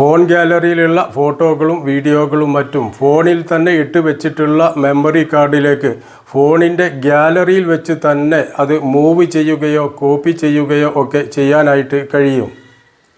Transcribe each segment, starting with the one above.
Phone ഗാലറിയിലുള്ള ഫോട്ടോകളും വീഡിയോകളും മറ്റും ഫോണിൽ തന്നെ ഇട്ട് വെച്ചിട്ടുള്ള മെമ്മറി കാർഡിലേക്ക് ഫോണിന്റെ ഗാലറിയിൽ വെച്ച് തന്നെ അത് മൂവ് ചെയ്യുകയോ കോപ്പി ചെയ്യുകയോ ഒക്കെ ചെയ്യാനായിട്ട് കഴിയും.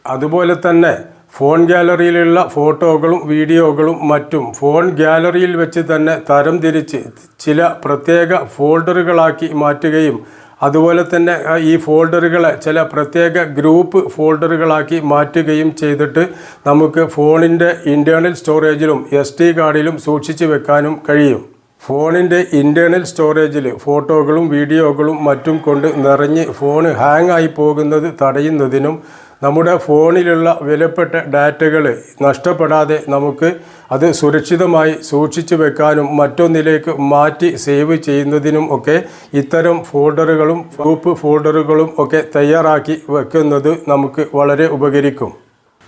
അതുപോലെ തന്നെ ഫോൺ ഗാലറിയിലുള്ള ഫോട്ടോകളും വീഡിയോകളും മറ്റും ഫോൺ ഗാലറിയിൽ വെച്ച് തന്നെ തരംതിരിച്ച് ചില പ്രത്യേക ഫോൾഡറുകളാക്കി മാറ്റുകയും അതുപോലെ തന്നെ ഈ ഫോൾഡറുകളെ ചില പ്രത്യേക ഗ്രൂപ്പ് ഫോൾഡറുകളാക്കി മാറ്റുകയും ചെയ്തിട്ട് നമുക്ക് ഫോണിന്റെ ഇന്റേർണൽ സ്റ്റോറേജിലും എസ് ടി കാർഡിലും സൂക്ഷിച്ചു വെക്കാനും കഴിയും. ഫോണിന്റെ ഇന്റേർണൽ സ്റ്റോറേജിൽ ഫോട്ടോകളും വീഡിയോകളും മറ്റും കൊണ്ട് നിറഞ്ഞ് ഫോൺ ഹാങ് ആയി പോകുന്നത് തടയുന്നതിനും നമ്മുടെ ഫോണിലുള്ള വിലപ്പെട്ട ഡാറ്റകൾ നഷ്ടപ്പെടാതെ നമുക്ക് അത് സുരക്ഷിതമായി സൂക്ഷിച്ചു വെക്കാനും മറ്റൊന്നിലേക്ക് മാറ്റി സേവ് ചെയ്യുന്നതിനും ഒക്കെ ഇത്തരം ഫോൾഡറുകളും ഗ്രൂപ്പ് ഫോൾഡറുകളും ഒക്കെ തയ്യാറാക്കി വെക്കുന്നത് നമുക്ക് വളരെ ഉപകരിക്കും.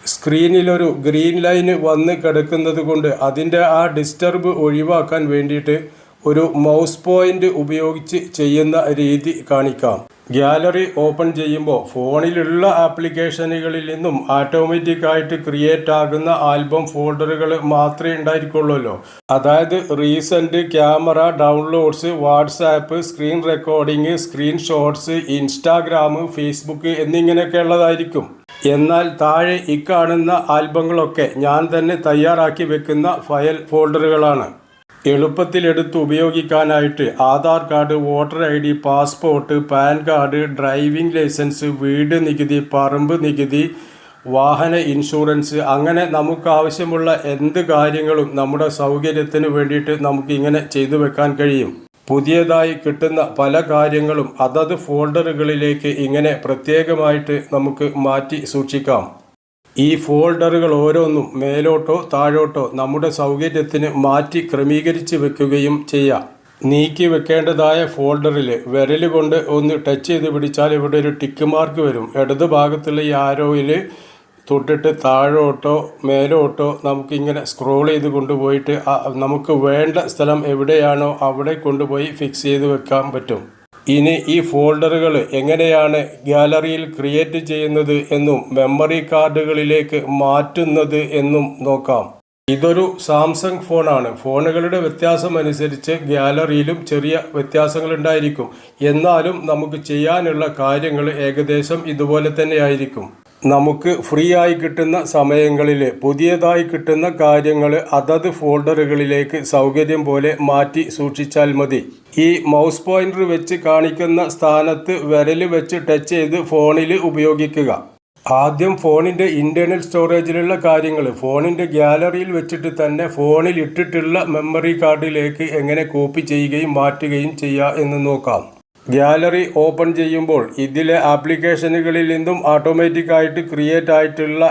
സ്ക്രീനിലൊരു ഗ്രീൻ ലൈൻ വന്ന് കിടക്കുന്നത് കൊണ്ട് അതിന്റെ ആ ഡിസ്റ്റർബ് ഒഴിവാക്കാൻ വേണ്ടിയിട്ട് ഒരു മൗസ് പോയിന്റ് ഉപയോഗിച്ച് ചെയ്യുന്ന രീതി കാണിക്കാം. ഗാലറി ഓപ്പൺ ചെയ്യുമ്പോൾ ഫോണിലുള്ള ആപ്ലിക്കേഷനുകളിൽ നിന്നും ഓട്ടോമാറ്റിക്കായിട്ട് ക്രിയേറ്റ് ആകുന്ന ആൽബം ഫോൾഡറുകൾ മാത്രമേ ഉണ്ടായിരിക്കുള്ളൂല്ലോ. അതായത് recent camera downloads WhatsApp screen recording screenshots Instagram Facebook എന്നിങ്ങനെയൊക്കെ ഉള്ളതായിരിക്കും. എന്നാൽ താഴെ ഇക്കാണുന്ന ആൽബങ്ങളൊക്കെ ഞാൻ തന്നെ തയ്യാറാക്കി വെക്കുന്ന ഫയൽ ഫോൾഡറുകളാണ്. എളുപ്പത്തിലെടുത്ത് ഉപയോഗിക്കാനായിട്ട് Aadhaar card voter I D passport PAN card driving licence വീട് നികുതി പറമ്പ് നികുതി വാഹന ഇൻഷുറൻസ്. അങ്ങനെ നമുക്ക് ആവശ്യമുള്ള എന്ത് കാര്യങ്ങളും നമ്മുടെ സൗകര്യത്തിന് വേണ്ടിയിട്ട് നമുക്ക് ഇങ്ങനെ ചെയ്തു വെക്കാൻ കഴിയും. പുതിയതായി കിട്ടുന്ന പല കാര്യങ്ങളും അതത് ഫോൾഡറുകളിലേക്ക് ഇങ്ങനെ പ്രത്യേകമായിട്ട് നമുക്ക് മാറ്റി സൂക്ഷിക്കാം. ഈ ഫോൾഡറുകൾ ഓരോന്നും മേലോട്ടോ താഴോട്ടോ നമ്മുടെ സൗകര്യത്തിന് മാറ്റി ക്രമീകരിച്ച് വെക്കുകയും ചെയ്യാം. നീക്കി വെക്കേണ്ടതായ ഫോൾഡറിൽ വിരൽ കൊണ്ട് ഒന്ന് ടച്ച് ചെയ്ത് പിടിച്ചാൽ ഇവിടെ ഒരു ടിക്ക് മാർക്ക് വരും. ഇടത് ഭാഗത്തുള്ള ഈ ആരോയിൽ തൊട്ടിട്ട് താഴോട്ടോ മേലോട്ടോ നമുക്കിങ്ങനെ സ്ക്രോൾ ചെയ്ത് കൊണ്ടുപോയിട്ട് നമുക്ക് വേണ്ട സ്ഥലം എവിടെയാണോ അവിടെ കൊണ്ടുപോയി ഫിക്സ് ചെയ്ത് വെക്കാൻ പറ്റും. ഇനി ഈ ഫോൾഡറുകൾ എങ്ങനെയാണ് ഗാലറിയിൽ ക്രിയേറ്റ് ചെയ്യുന്നത് എന്നും മെമ്മറി കാർഡുകളിലേക്ക് മാറ്റുന്നത് എന്നും നോക്കാം. ഇതൊരു സാംസങ് ഫോണാണ്. ഫോണുകളുടെ വ്യത്യാസം അനുസരിച്ച് ഗാലറിയിലും ചെറിയ വ്യത്യാസങ്ങൾ ഉണ്ടായിരിക്കും എന്നാലും നമുക്ക് ചെയ്യാനുള്ള കാര്യങ്ങൾ ഏകദേശം ഇതുപോലെ തന്നെ ആയിരിക്കും. നമുക്ക് ഫ്രീ ആയി കിട്ടുന്ന സമയങ്ങളിൽ പുതിയതായി കിട്ടുന്ന കാര്യങ്ങൾ അതത് ഫോൾഡറുകളിലേക്ക് സൗകര്യം പോലെ മാറ്റി സൂക്ഷിച്ചാൽ മതി. ഈ മൗസ് പോയിന്റർ വെച്ച് കാണിക്കുന്ന സ്ഥാനത്ത് വിരൽ വെച്ച് ടച്ച് ചെയ്ത് ഫോണിൽ ഉപയോഗിക്കുക. ആദ്യം ഫോണിന്റെ ഇന്റേർണൽ സ്റ്റോറേജിലുള്ള കാര്യങ്ങൾ ഫോണിന്റെ ഗ്യാലറിയിൽ വെച്ചിട്ട് തന്നെ ഫോണിൽ ഇട്ടിട്ടുള്ള മെമ്മറി കാർഡിലേക്ക് എങ്ങനെ കോപ്പി ചെയ്യുകയും മാറ്റുകയും ചെയ്യുക എന്ന് നോക്കാം. ഗാലറി ഓപ്പൺ ചെയ്യുമ്പോൾ ഇതിലെ ആപ്ലിക്കേഷനുകളിൽ നിന്നും ഓട്ടോമാറ്റിക്കായിട്ട് ക്രിയേറ്റ് ആയിട്ടുള്ള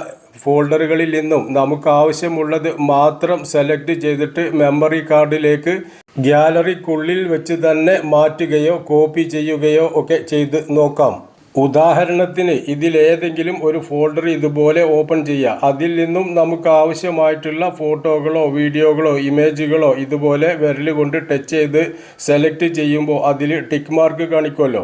ഫോൾഡറുകളിൽ നിന്നും നമുക്ക് ആവശ്യമുള്ളത് മാത്രം സെലക്ട് ചെയ്തിട്ട് മെമ്മറി കാർഡിലേക്ക് ഗ്യാലറിക്കുള്ളിൽ വെച്ച് തന്നെ മാറ്റുകയോ കോപ്പി ചെയ്യുകയോ ഒക്കെ ചെയ്ത് നോക്കാം. ഉദാഹരണത്തിന് ഇതിലേതെങ്കിലും ഒരു ഫോൾഡർ ഇതുപോലെ ഓപ്പൺ ചെയ്യുക. അതിൽ നിന്നും നമുക്ക് ആവശ്യമായിട്ടുള്ള ഫോട്ടോകളോ വീഡിയോകളോ ഇമേജുകളോ ഇതുപോലെ വിരൽ കൊണ്ട് ടച്ച് ചെയ്ത് സെലക്ട് ചെയ്യുമ്പോൾ അതിൽ ടിക്ക് മാർക്ക് കാണിക്കുമല്ലോ.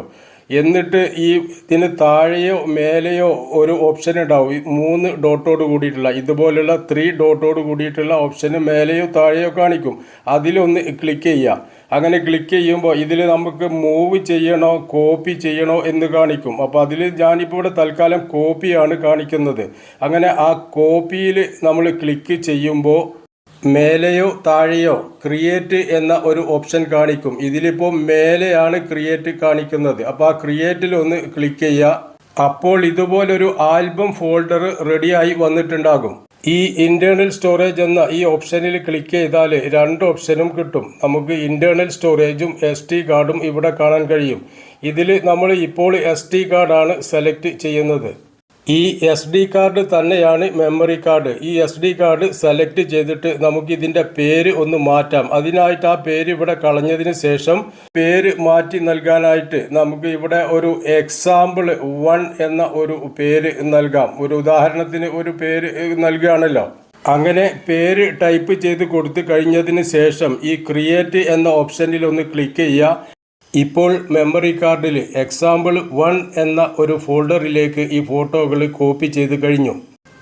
എന്നിട്ട് ഈ ഇതിന് താഴെയോ മേലെയോ ഒരു ഓപ്ഷൻ ഉണ്ടാവും. മൂന്ന് ഡോട്ടോട് കൂടിയിട്ടുള്ള ഇതുപോലുള്ള ത്രീ ഡോട്ടോട് കൂടിയിട്ടുള്ള ഓപ്ഷന് മേലെയോ താഴെയോ കാണിക്കും. അതിലൊന്ന് ക്ലിക്ക് ചെയ്യുക. അങ്ങനെ ക്ലിക്ക് ചെയ്യുമ്പോൾ ഇതിൽ നമുക്ക് മൂവ് ചെയ്യണോ കോപ്പി ചെയ്യണോ എന്ന് കാണിക്കും. അപ്പോൾ അതിൽ ഞാനിപ്പോൾ ഇവിടെ തൽക്കാലം കോപ്പിയാണ് കാണിക്കുന്നത്. അങ്ങനെ ആ കോപ്പിയിൽ നമ്മൾ ക്ലിക്ക് ചെയ്യുമ്പോൾ മേലെയോ താഴെയോ ക്രിയേറ്റ് എന്ന ഒരു ഓപ്ഷൻ കാണിക്കും. ഇതിലിപ്പോൾ മേലെയാണ് ക്രിയേറ്റ് കാണിക്കുന്നത്. അപ്പോൾ ആ ക്രിയേറ്റിൽ ഒന്ന് ക്ലിക്ക് ചെയ്യുക അപ്പോൾ ഇതുപോലൊരു ആൽബം ഫോൾഡർ റെഡിയായി വന്നിട്ടുണ്ടാകും. ഈ ഇന്റേണൽ സ്റ്റോറേജ് എന്ന ഈ ഓപ്ഷനിൽ ക്ലിക്ക് ചെയ്താൽ രണ്ട് ഓപ്ഷനും കിട്ടും. നമുക്ക് ഇന്റേണൽ സ്റ്റോറേജും എസ് ടി കാർഡും ഇവിടെ കാണാൻ കഴിയും. ഇതിൽ നമ്മൾ ഇപ്പോൾ എസ് ടി കാർഡാണ് സെലക്ട് ചെയ്യുന്നത്. ഈ എസ് ഡി കാർഡ് തന്നെയാണ് മെമ്മറി കാർഡ് ഈ എസ് ഡി കാർഡ് സെലക്ട് ചെയ്തിട്ട് നമുക്ക് ഇതിന്റെ പേര് ഒന്ന് മാറ്റാം. അതിനായിട്ട് ആ പേര് ഇവിടെ കളഞ്ഞതിന് ശേഷം പേര് മാറ്റി നൽകാനായിട്ട് നമുക്ക് ഇവിടെ ഒരു എക്സാമ്പിൾ വൺ എന്ന ഒരു പേര് നൽകാം. ഒരു ഉദാഹരണത്തിന് ഒരു പേര് നൽകുകയാണല്ലോ. അങ്ങനെ പേര് ടൈപ്പ് ചെയ്ത് കൊടുത്തു കഴിഞ്ഞതിന് ശേഷം ഈ ക്രിയേറ്റ് എന്ന ഓപ്ഷനിൽ ഒന്ന് ക്ലിക്ക് ചെയ്യുക. ഇപ്പോൾ മെമ്മറി കാർഡിൽ എക്സാമ്പിൾ വൺ എന്ന ഒരു ഫോൾഡറിലേക്ക് ഈ ഫോട്ടോകൾ കോപ്പി ചെയ്ത് കഴിഞ്ഞു.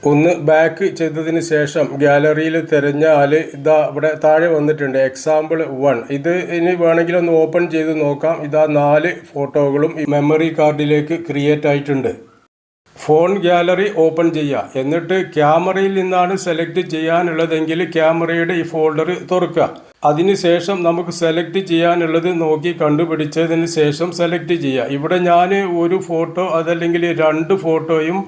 ഒന്ന് ബാക്ക് ചെയ്തതിന് ശേഷം ഗാലറിയിൽ തിരഞ്ഞാൽ ഇതാ ഇവിടെ താഴെ വന്നിട്ടുണ്ട് എക്സാമ്പിൾ വൺ ഇത് ഇനി വേണമെങ്കിൽ ഒന്ന് ഓപ്പൺ ചെയ്ത് നോക്കാം. ഇതാ നാല് ഫോട്ടോകളും മെമ്മറി കാർഡിലേക്ക് ക്രിയേറ്റ് ആയിട്ടുണ്ട്. ഫോൺ ഗാലറി ഓപ്പൺ ചെയ്യുക. എന്നിട്ട് ക്യാമറയിൽ നിന്നാണ് സെലക്ട് ചെയ്യാനുള്ളതെങ്കിൽ ക്യാമറയുടെ ഈ ഫോൾഡർ തുറക്കുക. അതിനുശേഷം നമുക്ക് സെലക്ട് ചെയ്യാനുള്ളത് നോക്കി കണ്ടുപിടിച്ചതിന് ശേഷം സെലക്ട് ചെയ്യുക ഇവിടെ ഞാൻ ഒരു ഫോട്ടോ അതല്ലെങ്കിൽ രണ്ട് ഫോട്ടോയും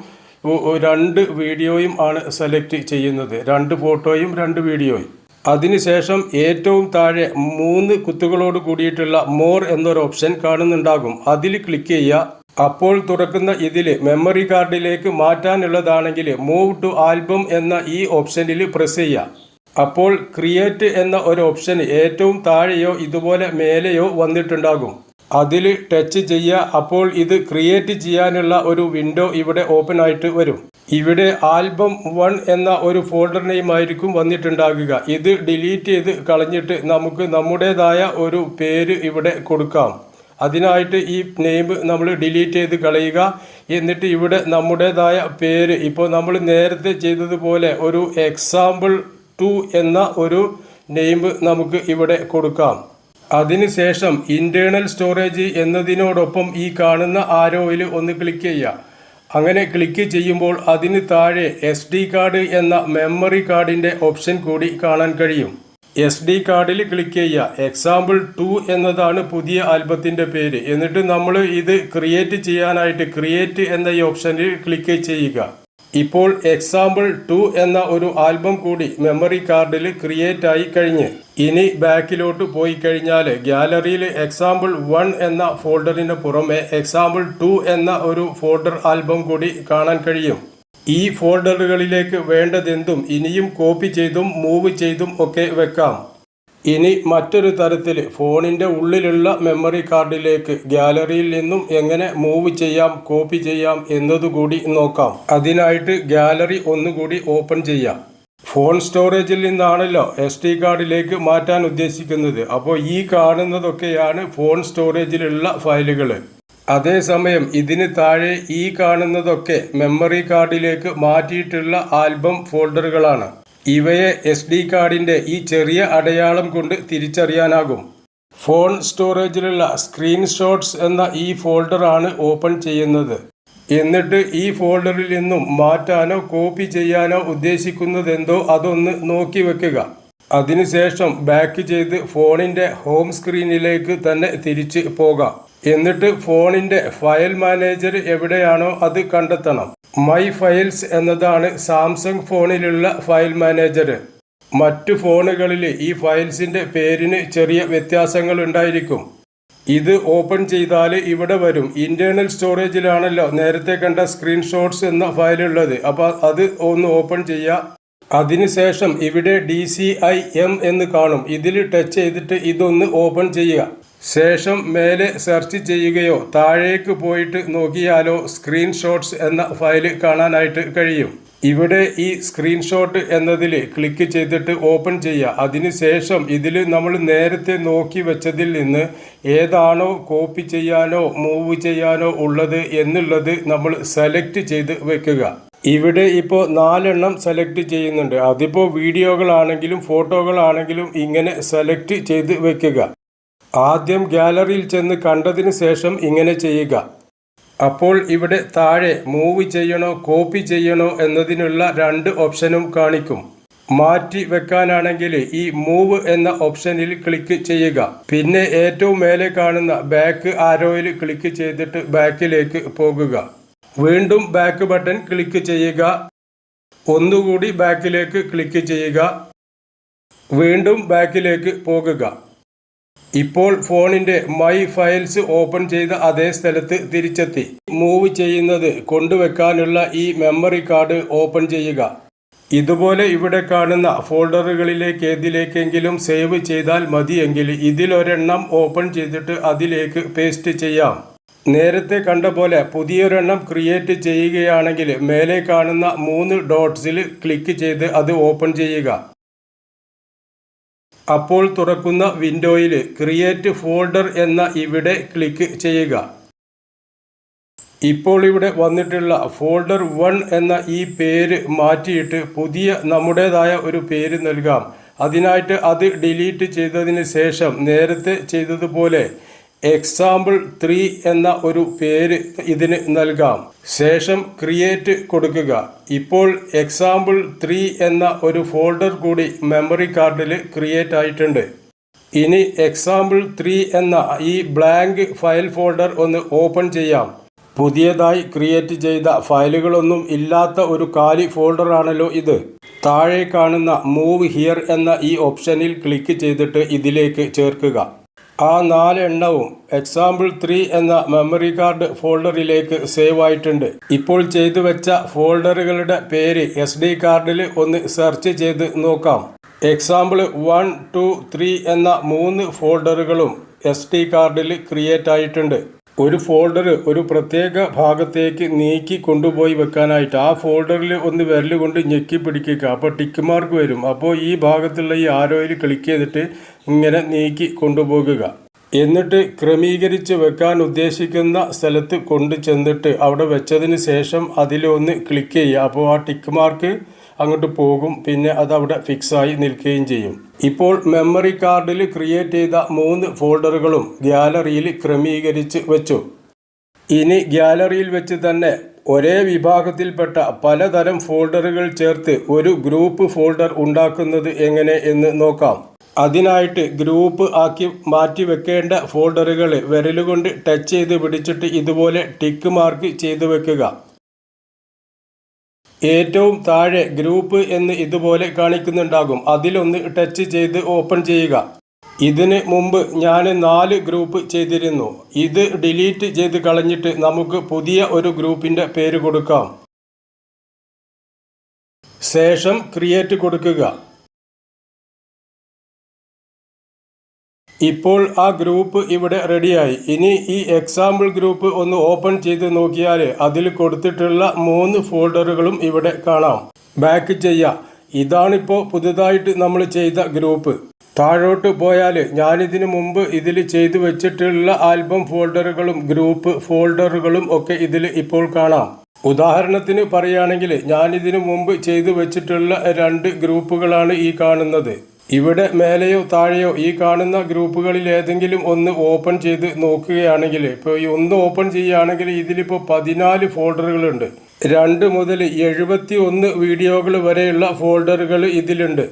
രണ്ട് വീഡിയോയും ആണ് സെലക്ട് ചെയ്യുന്നത്. രണ്ട് ഫോട്ടോയും രണ്ട് വീഡിയോയും അതിനുശേഷം ഏറ്റവും താഴെ മൂന്ന് കുത്തുകളോട് കൂടിയിട്ടുള്ള മോർ എന്നൊരു ഓപ്ഷൻ കാണുന്നുണ്ടാകും. അതിൽ ക്ലിക്ക് ചെയ്യുക. അപ്പോൾ തുറക്കുന്ന ഇതിൽ മെമ്മറി കാർഡിലേക്ക് മാറ്റാനുള്ളതാണെങ്കിൽ മൂവ് ടു ആൽബം എന്ന ഈ ഓപ്ഷനിൽ പ്രസ് ചെയ്യുക. അപ്പോൾ ക്രിയേറ്റ് എന്ന ഒരു ഓപ്ഷൻ ഏറ്റവും താഴെയോ ഇതുപോലെ മേലെയോ വന്നിട്ടുണ്ടാകും. അതിൽ ടച്ച് ചെയ്യുക അപ്പോൾ ഇത് ക്രിയേറ്റ് ചെയ്യാനുള്ള ഒരു വിൻഡോ ഇവിടെ ഓപ്പൺ ആയിട്ട് വരും. ഇവിടെ ആൽബം വൺ എന്ന ഒരു ഫോൾഡർ നെയിം ആയിരിക്കും വന്നിട്ടുണ്ടാകുക. ഇത് ഡിലീറ്റ് ചെയ്ത് കളഞ്ഞിട്ട് നമുക്ക് നമ്മുടേതായ ഒരു പേര് ഇവിടെ കൊടുക്കാം. അതിനായിട്ട് ഈ നെയിം നമ്മൾ ഡിലീറ്റ് ചെയ്ത് കളയുക. എന്നിട്ട് ഇവിടെ നമ്മുടേതായ പേര്. ഇപ്പോൾ നമ്മൾ നേരത്തെ ചെയ്തതുപോലെ ഒരു എക്സാമ്പിൾ ടു എന്ന ഒരു നെയിം നമുക്ക് ഇവിടെ കൊടുക്കാം. അതിനുശേഷം ഇന്റേർണൽ സ്റ്റോറേജ് എന്നതിനോടൊപ്പം ഈ കാണുന്ന ആരോയിൽ ഒന്ന് ക്ലിക്ക് ചെയ്യുക. അങ്ങനെ ക്ലിക്ക് ചെയ്യുമ്പോൾ അതിന് താഴെ എസ് ഡി കാർഡ് എന്ന മെമ്മറി കാർഡിന്റെ ഓപ്ഷൻ കൂടി കാണാൻ കഴിയും. എസ് ഡി കാർഡിൽ ക്ലിക്ക് ചെയ്യുക. എക്സാമ്പിൾ ടു എന്നതാണ് പുതിയ ആൽബത്തിന്റെ പേര്. എന്നിട്ട് നമ്മൾ ഇത് ക്രിയേറ്റ് ചെയ്യാനായിട്ട് ക്രിയേറ്റ് എന്ന ഈ ഓപ്ഷനിൽ ക്ലിക്ക് ചെയ്യുക. ഇപ്പോൾ എക്സാമ്പിൾ ടു എന്ന ഒരു ആൽബം കൂടി മെമ്മറി കാർഡിൽ ക്രിയേറ്റ് ആയി കഴിഞ്ഞ്. ഇനി ബാക്കിലോട്ട് പോയി കഴിഞ്ഞാൽ ഗ്യാലറിയിൽ എക്സാമ്പിൾ വൺ എന്ന ഫോൾഡറിന് പുറമെ എക്സാമ്പിൾ ടു എന്ന ഒരു ഫോൾഡർ ആൽബം കൂടി കാണാൻ കഴിയും. ഈ ഫോൾഡറുകളിലേക്ക് വേണ്ടതെന്തും ഇനിയും കോപ്പി ചെയ്തും മൂവ് ചെയ്തും ഒക്കെ വെക്കാം. ഇനി മറ്റൊരു തരത്തിൽ ഫോണിന്റെ ഉള്ളിലുള്ള മെമ്മറി കാർഡിലേക്ക് ഗ്യാലറിയിൽ നിന്നും എങ്ങനെ മൂവ് ചെയ്യാം കോപ്പി ചെയ്യാം എന്നതുകൂടി നോക്കാം. അതിനായിട്ട് ഗ്യാലറി ഒന്നുകൂടി ഓപ്പൺ ചെയ്യാം. ഫോൺ സ്റ്റോറേജിൽ നിന്നാണല്ലോ എസ് ടി കാർഡിലേക്ക് മാറ്റാൻ ഉദ്ദേശിക്കുന്നത്. അപ്പോൾ ഈ കാണുന്നതൊക്കെയാണ് ഫോൺ സ്റ്റോറേജിലുള്ള ഫയലുകൾ അതേസമയം ഇതിന് താഴെ ഈ കാണുന്നതൊക്കെ മെമ്മറി കാർഡിലേക്ക് മാറ്റിയിട്ടുള്ള ആൽബം ഫോൾഡറുകളാണ് ഇവയെ എസ് ഡി കാർഡിന്റെ ഈ ചെറിയ അടയാളം കൊണ്ട് തിരിച്ചറിയാനാകും. ഫോൺ സ്റ്റോറേജിലുള്ള സ്ക്രീൻഷോട്ട്സ് എന്ന ഈ ഫോൾഡറാണ് ഓപ്പൺ ചെയ്യുന്നത്. എന്നിട്ട് ഈ ഫോൾഡറിൽ നിന്നും മാറ്റാനോ കോപ്പി ചെയ്യാനോ ഉദ്ദേശിക്കുന്നതെന്തോ അതൊന്ന് നോക്കി വെക്കുക. അതിനുശേഷം ബാക്ക് ചെയ്ത് ഫോണിന്റെ ഹോം സ്ക്രീനിലേക്ക് തന്നെ തിരിച്ച് പോകാം. എന്നിട്ട് ഫോണിന്റെ ഫയൽ മാനേജർ എവിടെയാണോ അത് കണ്ടെത്തണം. മൈ ഫയൽസ് എന്നതാണ് സാംസങ് ഫോണിലുള്ള ഫയൽ മാനേജർ. മറ്റു ഫോണുകളിൽ ഈ ഫയൽസിന്റെ പേരിന് ചെറിയ വ്യത്യാസങ്ങൾ ഉണ്ടായിരിക്കും. ഇത് ഓപ്പൺ ചെയ്താൽ ഇവിടെ വരും. ഇന്റേണൽ സ്റ്റോറേജിലാണല്ലോ നേരത്തെ കണ്ട സ്ക്രീൻഷോട്ട്സ് എന്ന ഫയൽ ഉള്ളത് അപ്പോൾ അത് ഒന്ന് ഓപ്പൺ ചെയ്യുക അതിനുശേഷം ഇവിടെ ഡി സി ഐ എം എന്ന് കാണും. ഇതിൽ ടച്ച് ചെയ്തിട്ട് ഇതൊന്ന് ഓപ്പൺ ചെയ്യുക ശേഷം മേലെ സെർച്ച് ചെയ്യുകയോ താഴേക്ക് പോയിട്ട് നോക്കിയാലോ സ്ക്രീൻഷോട്ട്സ് എന്ന ഫയൽ കാണാനായിട്ട് കഴിയും. ഇവിടെ ഈ സ്ക്രീൻഷോട്ട് എന്നതിൽ ക്ലിക്ക് ചെയ്തിട്ട് ഓപ്പൺ ചെയ്യുക. അതിനുശേഷം ഇതിൽ നമ്മൾ നേരത്തെ നോക്കി വെച്ചതിൽ നിന്ന് ഏതാണോ കോപ്പി ചെയ്യാനോ മൂവ് ചെയ്യാനോ ഉള്ളത് എന്നുള്ളത് നമ്മൾ സെലക്ട് ചെയ്ത് വെക്കുക. ഇവിടെ ഇപ്പോൾ നാലെണ്ണം സെലക്ട് ചെയ്യുന്നുണ്ട്. അതിപ്പോൾ വീഡിയോകളാണെങ്കിലും ഫോട്ടോകളാണെങ്കിലും ഇങ്ങനെ സെലക്ട് ചെയ്ത് വെക്കുക. ആദ്യം ഗാലറിയിൽ ചെന്ന് കണ്ടതിന് ശേഷം ഇങ്ങനെ ചെയ്യുക. അപ്പോൾ ഇവിടെ താഴെ മൂവ് ചെയ്യണോ കോപ്പി ചെയ്യണോ എന്നതിനുള്ള രണ്ട് ഓപ്ഷനും കാണിക്കും. മാറ്റി വെക്കാനാണെങ്കിൽ ഈ മൂവ് എന്ന ഓപ്ഷനിൽ ക്ലിക്ക് ചെയ്യുക. പിന്നെ ഏറ്റവും മേലെ കാണുന്ന ബാക്ക് ആരോയിൽ ക്ലിക്ക് ചെയ്തിട്ട് ബാക്കിലേക്ക് പോകുക. വീണ്ടും ബാക്ക് ബട്ടൺ ക്ലിക്ക് ചെയ്യുക. ഒന്നുകൂടി ബാക്കിലേക്ക് ക്ലിക്ക് ചെയ്യുക. വീണ്ടും ബാക്കിലേക്ക് പോകുക. ഇപ്പോൾ ഫോണിന്റെ മൈ ഫയൽസ് ഓപ്പൺ ചെയ്ത അതേ സ്ഥലത്ത് തിരിച്ചെത്തി. മൂവ് ചെയ്യുന്നത് കൊണ്ടുവെക്കാനുള്ള ഈ മെമ്മറി കാർഡ് ഓപ്പൺ ചെയ്യുക. ഇതുപോലെ ഇവിടെ കാണുന്ന ഫോൾഡറുകളിലേക്ക് ഏതിലേക്കെങ്കിലും സേവ് ചെയ്താൽ മതിയെങ്കിൽ ഇതിലൊരെണ്ണം ഓപ്പൺ ചെയ്തിട്ട് അതിലേക്ക് പേസ്റ്റ് ചെയ്യാം. നേരത്തെ കണ്ട പോലെ പുതിയൊരെണ്ണം ക്രിയേറ്റ് ചെയ്യുകയാണെങ്കിൽ മേലെ കാണുന്ന മൂന്ന് ഡോട്ട്സിൽ ക്ലിക്ക് ചെയ്ത് അത് ഓപ്പൺ ചെയ്യുക. അപ്പോൾ തുറക്കുന്ന വിൻഡോയിൽ ക്രിയേറ്റ് ഫോൾഡർ എന്ന ഇവിടെ ക്ലിക്ക് ചെയ്യുക. ഇപ്പോൾ ഇവിടെ വന്നിട്ടുള്ള ഫോൾഡർ വൺ എന്ന ഈ പേര് മാറ്റിയിട്ട് പുതിയ നമ്മുടേതായ ഒരു പേര് നൽകാം. അതിനായിട്ട് അത് ഡിലീറ്റ് ചെയ്തതിന് ശേഷം നേരത്തെ ചെയ്തതുപോലെ എക്സാമ്പിൾ ത്രീ എന്ന ഒരു പേര് ഇതിന് നൽകാം. ശേഷം ക്രിയേറ്റ് കൊടുക്കുക. ഇപ്പോൾ എക്സാമ്പിൾ ത്രീ എന്ന ഒരു ഫോൾഡർ കൂടി മെമ്മറി കാർഡിൽ ക്രിയേറ്റ് ആയിട്ടുണ്ട്. ഇനി എക്സാമ്പിൾ ത്രീ എന്ന ഈ ബ്ലാങ്ക് ഫയൽ ഫോൾഡർ ഒന്ന് ഓപ്പൺ ചെയ്യാം. പുതിയതായി ക്രിയേറ്റ് ചെയ്ത ഫയലുകളൊന്നും ഇല്ലാത്ത ഒരു കാലി ഫോൾഡറാണല്ലോ ഇത്. താഴെ കാണുന്ന മൂവ് ഹിയർ എന്ന ഈ ഓപ്ഷനിൽ ക്ലിക്ക് ചെയ്തിട്ട് ഇതിലേക്ക് ചേർക്കുക. ആ നാല് എണ്ണവും എക്സാമ്പിൾ ത്രീ എന്ന മെമ്മറി കാർഡ് ഫോൾഡറിലേക്ക് സേവ് ആയിട്ടുണ്ട്. ഇപ്പോൾ ചെയ്തു വെച്ച ഫോൾഡറുകളുടെ പേര് എസ് ഡി കാർഡിൽ ഒന്ന് സെർച്ച് ചെയ്ത് നോക്കാം. എക്സാമ്പിൾ വൺ ടു ത്രീ എന്ന മൂന്ന് ഫോൾഡറുകളും എസ് ഡി കാർഡിൽ ക്രിയേറ്റ് ആയിട്ടുണ്ട്. ഒരു ഫോൾഡർ ഒരു പ്രത്യേക ഭാഗത്തേക്ക് നീക്കി കൊണ്ടുപോയി വെക്കാനായിട്ട് ആ ഫോൾഡറിൽ ഒന്ന് വിരൽ കൊണ്ട് ഞെക്കി പിടിക്കുക അപ്പോൾ ടിക്ക് മാർക്ക് വരും. അപ്പോൾ ഈ ഭാഗത്തുള്ള ഈ ആരോയിൽ ക്ലിക്ക് ചെയ്തിട്ട് ഇങ്ങനെ നീക്കി കൊണ്ടുപോകുക. എന്നിട്ട് ക്രമീകരിച്ച് വെക്കാൻ ഉദ്ദേശിക്കുന്ന സ്ഥലത്ത് കൊണ്ടു ചെന്നിട്ട് അവിടെ വെച്ചതിന് ശേഷം അതിലൊന്ന് ക്ലിക്ക് ചെയ്യുക. അപ്പോൾ ആ ടിക്ക് മാർക്ക് അങ്ങോട്ട് പോകും പിന്നെ അത് അവിടെ ഫിക്സായി നിൽക്കുകയും ചെയ്യും. ഇപ്പോൾ മെമ്മറി കാർഡിൽ ക്രിയേറ്റ് ചെയ്ത മൂന്ന് ഫോൾഡറുകളും ഗ്യാലറിയിൽ ക്രമീകരിച്ച് വെച്ചു. ഇനി ഗ്യാലറിയിൽ വെച്ച് തന്നെ ഒരേ വിഭാഗത്തിൽപ്പെട്ട പലതരം ഫോൾഡറുകൾ ചേർത്ത് ഒരു ഗ്രൂപ്പ് ഫോൾഡർ ഉണ്ടാക്കുന്നത് എങ്ങനെ എന്ന് നോക്കാം. അതിനായിട്ട് ഗ്രൂപ്പ് ആക്കി മാറ്റി വെക്കേണ്ട ഫോൾഡറുകൾ വിരലുകൊണ്ട് ടച്ച് ചെയ്ത് പിടിച്ചിട്ട് ഇതുപോലെ ടിക്ക് മാർക്ക് ചെയ്തു വെക്കുക. ഏറ്റവും താഴെ ഗ്രൂപ്പ് എന്ന് ഇതുപോലെ കാണിക്കുന്നുണ്ടാകും. അതിലൊന്ന് ടച്ച് ചെയ്ത് ഓപ്പൺ ചെയ്യുക. ഇതിന് മുമ്പ് ഞാൻ നാല് ഗ്രൂപ്പ് ചെയ്തിരുന്നു. ഇത് ഡിലീറ്റ് ചെയ്ത് കളഞ്ഞിട്ട് നമുക്ക് പുതിയ ഒരു ഗ്രൂപ്പിന്റെ പേര് കൊടുക്കാം. ശേഷം ക്രിയേറ്റ് കൊടുക്കുക. ഇപ്പോൾ ആ ഗ്രൂപ്പ് ഇവിടെ റെഡിയായി. ഇനി ഈ എക്സാമ്പിൾ ഗ്രൂപ്പ് ഒന്ന് ഓപ്പൺ ചെയ്ത് നോക്കിയാൽ അതിൽ കൊടുത്തിട്ടുള്ള മൂന്ന് ഫോൾഡറുകളും ഇവിടെ കാണാം. ബാക്ക് ചെയ്യാം. ഇതാണിപ്പോൾ പുതുതായിട്ട് നമ്മൾ ചെയ്ത ഗ്രൂപ്പ് താഴോട്ട് പോയാൽ ഞാനിതിനു മുമ്പ് ഇതിൽ ചെയ്തു വെച്ചിട്ടുള്ള ആൽബം ഫോൾഡറുകളും ഗ്രൂപ്പ് ഫോൾഡറുകളും ഒക്കെ ഇതിൽ ഇപ്പോൾ കാണാം. ഉദാഹരണത്തിന് പറയുകയാണെങ്കിൽ ഞാനിതിനു മുമ്പ് ചെയ്തു വെച്ചിട്ടുള്ള രണ്ട് ഗ്രൂപ്പുകളാണ് ഈ കാണുന്നത്. ഇവിടെ മേലെയോ താഴെയോ ഈ കാണുന്ന ഗ്രൂപ്പുകളിൽ ഏതെങ്കിലും ഒന്ന് ഓപ്പൺ ചെയ്ത് നോക്കുകയാണെങ്കിൽ ഇപ്പോൾ ഈ ഒന്ന് ഓപ്പൺ ചെയ്യുകയാണെങ്കിൽ ഇതിലിപ്പോൾ പതിനാല് ഫോൾഡറുകളുണ്ട്. രണ്ട് മുതൽ എഴുപത്തി ഒന്ന് വീഡിയോകൾ വരെയുള്ള ഫോൾഡറുകൾ ഇതിലുണ്ട്.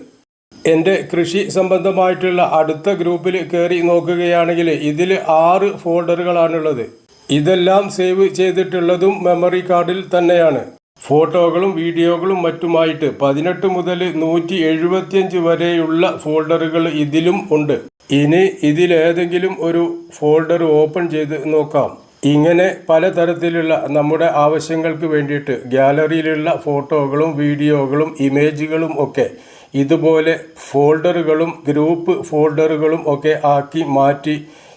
എന്റെ കൃഷി സംബന്ധമായിട്ടുള്ള അടുത്ത ഗ്രൂപ്പിൽ കയറി നോക്കുകയാണെങ്കിൽ ഇതിൽ ആറ് ഫോൾഡറുകളാണുള്ളത്. ഇതെല്ലാം സേവ് ചെയ്തിട്ടുള്ളതും മെമ്മറി കാർഡിൽ തന്നെയാണ്. ഫോട്ടോകളും വീഡിയോകളും മറ്റുമായിട്ട് പതിനെട്ട് മുതൽ നൂറ്റി എഴുപത്തിയഞ്ച് വരെയുള്ള ഫോൾഡറുകൾ ഇതിലും ഉണ്ട്. ഇനി ഇതിലേതെങ്കിലും ഒരു ഫോൾഡർ ഓപ്പൺ ചെയ്ത് നോക്കാം. ഇങ്ങനെ പലതരത്തിലുള്ള നമ്മുടെ ആവശ്യങ്ങൾക്ക് വേണ്ടിയിട്ട് ഗാലറിയിലുള്ള ഫോട്ടോകളും വീഡിയോകളും ഇമേജുകളും ഒക്കെ ഇതുപോലെ ഫോൾഡറുകളും ഗ്രൂപ്പ് ഫോൾഡറുകളും ഒക്കെ ആക്കി മാറ്റി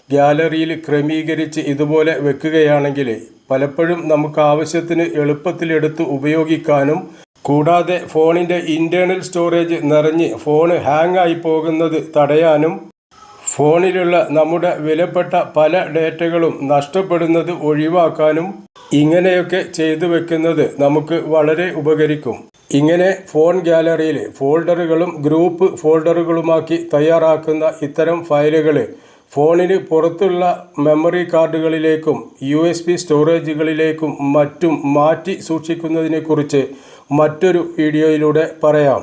ഗാലറിയിൽ ക്രമീകരിച്ച് ഇതുപോലെ വെക്കുകയാണെങ്കിൽ പലപ്പോഴും നമുക്ക് ആവശ്യത്തിന് എളുപ്പത്തിലെടുത്ത് ഉപയോഗിക്കാനും കൂടാതെ ഫോണിന്റെ ഇന്റേർണൽ സ്റ്റോറേജ് നിറഞ്ഞ് ഫോൺ ഹാങ് ആയി പോകുന്നത് തടയാനും ഫോണിലുള്ള നമ്മുടെ വിലപ്പെട്ട പല ഡേറ്റകളും നഷ്ടപ്പെടുന്നത് ഒഴിവാക്കാനും ഇങ്ങനെയൊക്കെ ചെയ്തു വെക്കുന്നത് നമുക്ക് വളരെ ഉപകരിക്കും. ഇങ്ങനെ ഫോൺ ഗാലറിയിൽ ഫോൾഡറുകളും ഗ്രൂപ്പ് ഫോൾഡറുകളുമാക്കി തയ്യാറാക്കുന്ന ഇത്തരം ഫയലുകൾ ഫോണിന് പുറത്തുള്ള മെമ്മറി കാർഡുകളിലേക്കും യു എസ് ബി സ്റ്റോറേജുകളിലേക്കും മറ്റും മാറ്റി സൂക്ഷിക്കുന്നതിനെക്കുറിച്ച് മറ്റൊരു വീഡിയോയിലൂടെ പറയാം.